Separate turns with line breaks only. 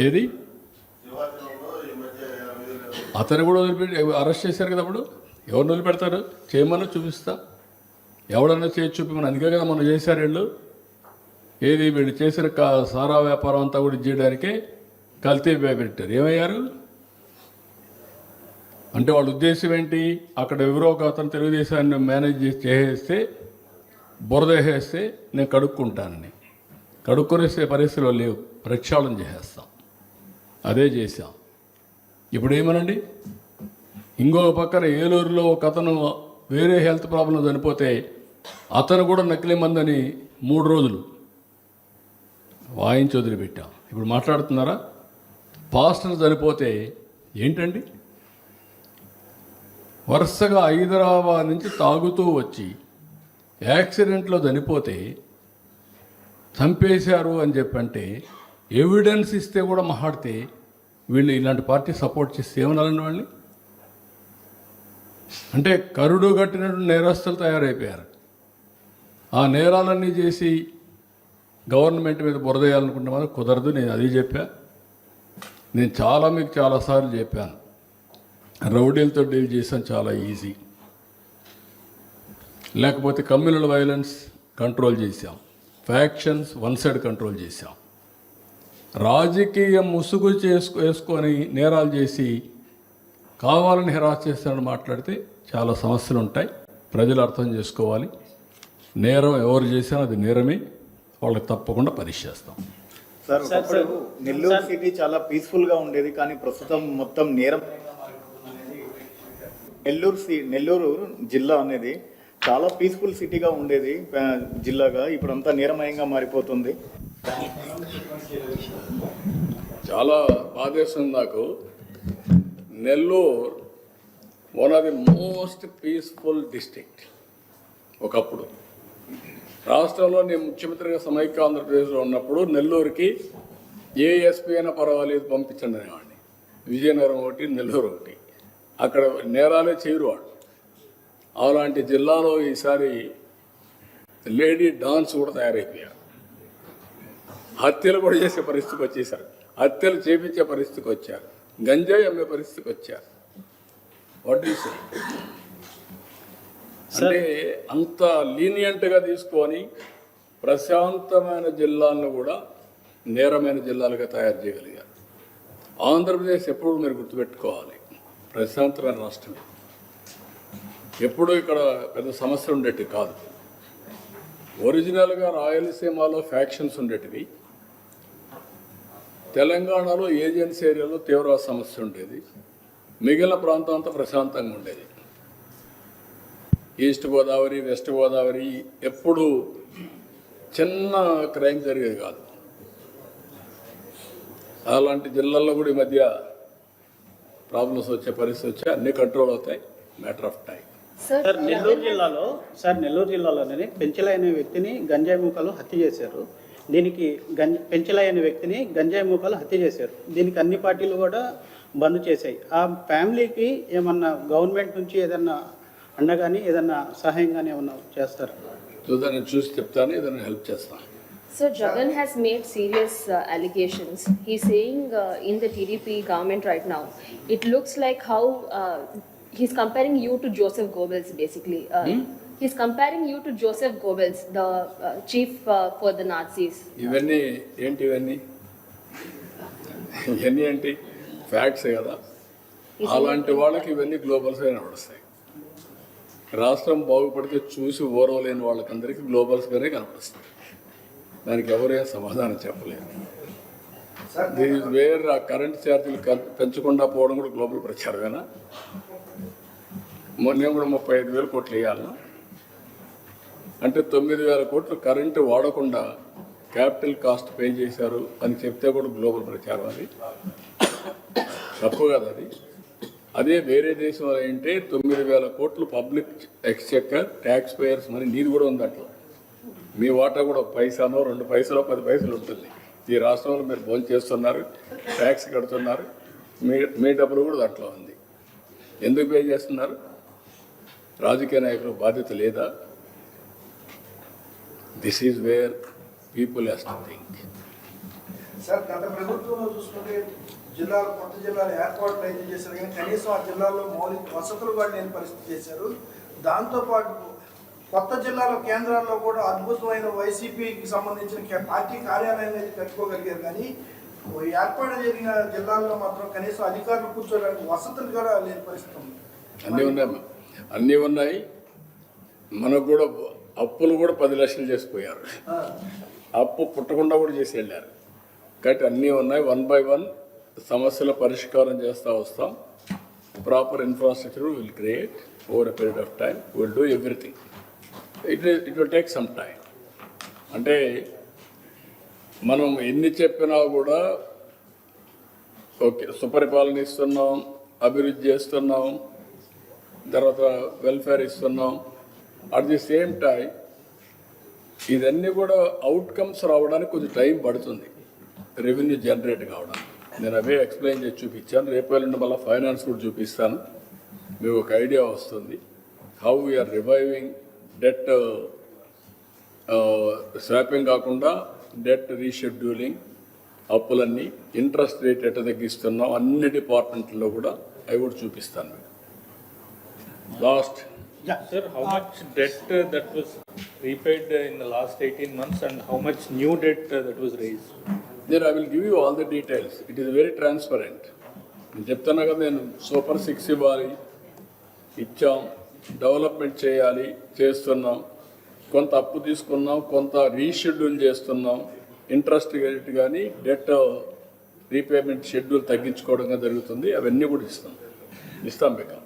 ఏది? అతను కూడా వదిలిపెట్టి అరెస్ట్ చేశారు కదా అప్పుడు? ఎవరిని వదిలిపెడతారు? చేయమన్నా చూపిస్తా. ఎవడన్నా చేసి చూపిమని అందుకే కదా మనం చేశారు వీళ్ళు. ఏది? వీళ్ళు చేసిన కా- సారా వ్యాపారం అంతా కూడా చేయడానికే కల్తీ పెట్టారు. ఏమయ్యారు? అంటే వాళ్ళ ఉద్దేశం ఏంటి? అక్కడ ఎవరో ఒక అతను తెలుగుదేశాన్ని మేనేజ్ చేసి చేసేస్తే బురద వేసేస్తే నేను కడుక్కుంటానని. కడుక్కునేసే పరిస్థితిలో లేవు. ప్రక్షాళన చేసేస్తాం. అదే చేశాం. ఇప్పుడు ఏమనండి ఇంకొక పక్కన ఏలూరులో ఒక అతను వేరే హెల్త్ ప్రాబ్లం చనిపోతే అతను కూడా నకిలీ మందని మూడు రోజులు వాయించి వదిలిపెట్టాం. ఇప్పుడు మాట్లాడుతున్నారా? పాస్టర్ చనిపోతే ఏంటండి? వరుసగా హైదరాబాద్ నుంచి తాగుతూ వచ్చి యాక్సిడెంట్లో చనిపోతే చంపేశారు అని చెప్పంటే ఎవిడెన్స్ ఇస్తే కూడా మహాడితే వీళ్ళు ఇలాంటి పార్టీ సపోర్ట్ చేస్తే ఏమనాలని వాళ్ళని? అంటే కరుడు కట్టినట్టు నేరస్తులు తయారైపోయారు. ఆ నేరాలన్నీ చేసి గవర్నమెంట్ మీద బురదేయాలనుకుంటే మాత్రం కుదరదు నేను అది చెప్పా. నేను చాలా మీకు చాలాసార్లు చెప్పాను. రౌడీలతో డీల్ చేసాం చాలా ఈజీ లేకపోతే కమ్యూనల్ వైలెన్స్ కంట్రోల్ చేశాం. ఫ్యాక్షన్స్ వన్ సైడ్ కంట్రోల్ చేశాం. రాజకీయ ముసుగు చేసుకు వేసుకొని నేరాలు చేసి కావాలని హెరాస్ చేస్తారని మాట్లాడితే చాలా సమస్యలు ఉంటాయి. ప్రజలు అర్థం చేసుకోవాలి. నేరం ఎవరు చేసినా అది నేరమే. వాళ్ళకి తప్పకుండా పరీక్ష చేస్తాం.
సార్ ఒకప్పుడు నెల్లూరు సిటీ చాలా పీస్ఫుల్గా ఉండేది కానీ ప్రస్తుతం మొత్తం నేరం. నెల్లూరు సి నెల్లూరు జిల్లా అనేది చాలా పీస్ఫుల్ సిటీగా ఉండేది జిల్లాగా. ఇప్పుడంతా నీరమయంగా మారిపోతుంది.
చాలా బాధేస్తుంది నాకు. Nellore one of the most peaceful district ఒకప్పుడు. రాష్ట్రంలో నేను ముఖ్యమంత్రిగా సమైక్య ఆంధ్రప్రదేశ్లో ఉన్నప్పుడు నెల్లూరుకి ఏ ఎస్పీ అయినా పర్వాలేదు పంపించండి అనేవాడిని. విజయనగరం ఒకటి నెల్లూరు ఒకటి. అక్కడ నేరాలే చేయరు వాడు అలాంటి జిల్లాలో ఈసారి లేడీ డాన్స్ కూడా తయారైపోయారు హత్యలు కూడా చేసే పరిస్థితికి వచ్చేసారు. హత్యలు చేపించే పరిస్థితికి వచ్చారు గంజాయి అమ్మే పరిస్థితికి వచ్చారు వాట్ యూ సే అంటే అంత లీనియంట్గా తీసుకొని ప్రశాంతమైన జిల్లాలను కూడా నేరమైన జిల్లాలుగా తయారు చేయగలిగారు. ఆంధ్రప్రదేశ్ ఎప్పుడు మీరు గుర్తుపెట్టుకోవాలి. ప్రశాంతమైన రాష్ట్రమే. ఎప్పుడూ ఇక్కడ పెద్ద సమస్య ఉండేటి కాదు. ఒరిజినల్గా రాయలసీమలో ఫ్యాక్షన్స్ ఉండేటివి. తెలంగాణలో ఏజెన్సీ ఏరియాలో తీవ్ర సమస్య ఉండేది. మిగిలిన ప్రాంతం అంతా ప్రశాంతంగా ఉండేది. ఈస్ట్ గోదావరి వెస్ట్ గోదావరి ఎప్పుడు చిన్న క్రైమ్ జరిగేది కాదు. అలాంటి జిల్లాల్లో కూడా ఈ మధ్య ప్రాబ్లమ్స్ వచ్చే పరిస్థితి వచ్చి అన్ని కంట్రోల్ అవుతాయి. Matter of time.
Sir Nellore జిల్లాలో సార్ నెల్లూరు జిల్లాలోనే పెంచలై అనే వ్యక్తిని గంజాయి మూకలు హత్య చేశారు. దీనికి గంజ పెంచలై అనే వ్యక్తిని గంజాయి మూకలు హత్య చేశారు. దీనికి అన్ని పార్టీలు కూడా బంద్ చేశాయి. ఆ ఫ్యామిలీకి ఏమన్నా గవర్నమెంట్ నుంచి ఏదన్నా అండగాని ఏదన్నా సహాయం కానీ ఏమన్నా చేస్తారు?
చూద్దాం చూసి చెప్తాను ఏదైనా హెల్ప్ చేస్తాను.
So Jagan has made serious uh, allegations. He's saying uh, in the TDP government right now, it looks like how uh, he's comparing you to Joseph Goebbels basically. Uh, He's comparing you to Joseph Goebbels, the uh, chief uh, for the Nazis.
ఇవన్నీ ఏంటి ఇవన్నీ? ఇవన్నీ ఏంటి? ఫ్యాక్ట్సే కదా. అలాంటి వాళ్ళకి ఇవన్నీ గ్లోబల్స్ అయినా నడుస్తాయి. రాష్ట్రం బాగుపడితే చూసి ఓరవలేని వాళ్ళకందరికీ గ్లోబల్స్గానే కనపడుస్తాయి దానికి ఎవరేం సమాధానం చెప్పలేరు. దీని వేర్ ఆ కరెంట్ ఛార్జీలు పెంచకుండా పోవడం కూడా గ్లోబల్ ప్రచారమేనా? మొన్న కూడా ముప్పై ఐదు వేల కోట్లు వేయాలన్నా అంటే తొమ్మిది వేల కోట్లు కరెంటు వాడకుండా క్యాపిటల్ కాస్ట్ పే చేశారు అని చెప్తే కూడా గ్లోబల్ ప్రచారం అది. తప్పు కదా అది. అదే వేరే దేశంలో ఏంటంటే తొమ్మిది వేల కోట్లు public exchequer tax payers money నీది కూడా ఉంది అట్లా మీ వాటా కూడా పైసానో రెండు పైసలో పది పైసలు ఉంటుంది. ఈ రాష్ట్రంలో మీరు భోజనం చేస్తున్నారు ట్యాక్స్ కడుతున్నారు మీ మీ డబ్బులు కూడా దాంట్లో ఉంది. ఎందుకు పే చేస్తున్నారు? రాజకీయ నాయకుల బాధ్యత లేదా? This is where people has to think
sir గత ప్రభుత్వంలో చూసుకుంటే జిల్లాలు కొత్త జిల్లాలు ఏర్పాటు చేశారు. కానీ కనీసం ఆ జిల్లాలో మౌలిక వసతులు కూడా లేని పరిస్థితి చేశారు. దాంతోపాటు కొత్త జిల్లాల కేంద్రాల్లో కూడా అద్భుతమైన వైసీపీకి సంబంధించిన పార్టీ కార్యాలయాన్ని అయితే కట్టుకోగలిగారు కానీ ఏర్పాటు జరిగిన జిల్లాల్లో మాత్రం కనీసం అధికారులు కూర్చోడానికి వసతులు కూడా లేని పరిస్థితి ఉంది.
అన్నీ ఉన్నాయి అన్నీ ఉన్నాయి. మనకు కూడా అప్పులు కూడా పది లక్షలు చేసిపోయారు. అప్పు పుట్టకుండా కూడా చేసి వెళ్ళారు. కాబట్టి అన్నీ ఉన్నాయి. వన్ బై వన్ సమస్యల పరిష్కారం చేస్తూ వస్తాం. Proper infrastructure will create over a period of time will do everything it it will take some time అంటే మనం ఎన్ని చెప్పినా కూడా ఓకే సుపరిపాలన ఇస్తున్నాం అభివృద్ధి చేస్తున్నాం తర్వాత వెల్ఫేర్ ఇస్తున్నాం. అట్ ది సేమ్ టైం ఇదన్నీ కూడా అవుట్కమ్స్ రావడానికి కొంచెం టైం పడుతుంది. రెవెన్యూ జనరేట్ కావడానికి నేను అవే ఎక్స్ప్లెయిన్ చేసి చూపించాను. రేపు వెళ్ళిన మళ్ళీ ఫైనాన్స్ కూడా చూపిస్తాను. మీకు ఒక ఐడియా వస్తుంది. How we are reviving debt swapping కాకుండా డెట్ రీషెడ్యూలింగ్ అప్పులన్నీ ఇంట్రెస్ట్ రేట్ ఎట్ట తగ్గిస్తున్నాం అన్ని డిపార్ట్మెంట్లో కూడా అవి కూడా చూపిస్తాను మీకు last
Sir, how much debt uh, that was repaid uh, in the last 18 months and how much new debt uh, that was raised?
I will give you all the details it is very transparent నేను చెప్తున్నా కదా నేను super six ఇవ్వాలి ఇచ్చాం development చేయాలి చేస్తున్నాం. కొంత అప్పు తీసుకున్నాం కొంత రీషెడ్యూల్ చేస్తున్నాం. ఇంట్రెస్ట్ రేట్ కానీ డెట్ రీపేమెంట్ షెడ్యూల్ తగ్గించుకోవడం జరుగుతుంది. అవన్నీ కూడా ఇస్తాం. ఇస్తాం మీకు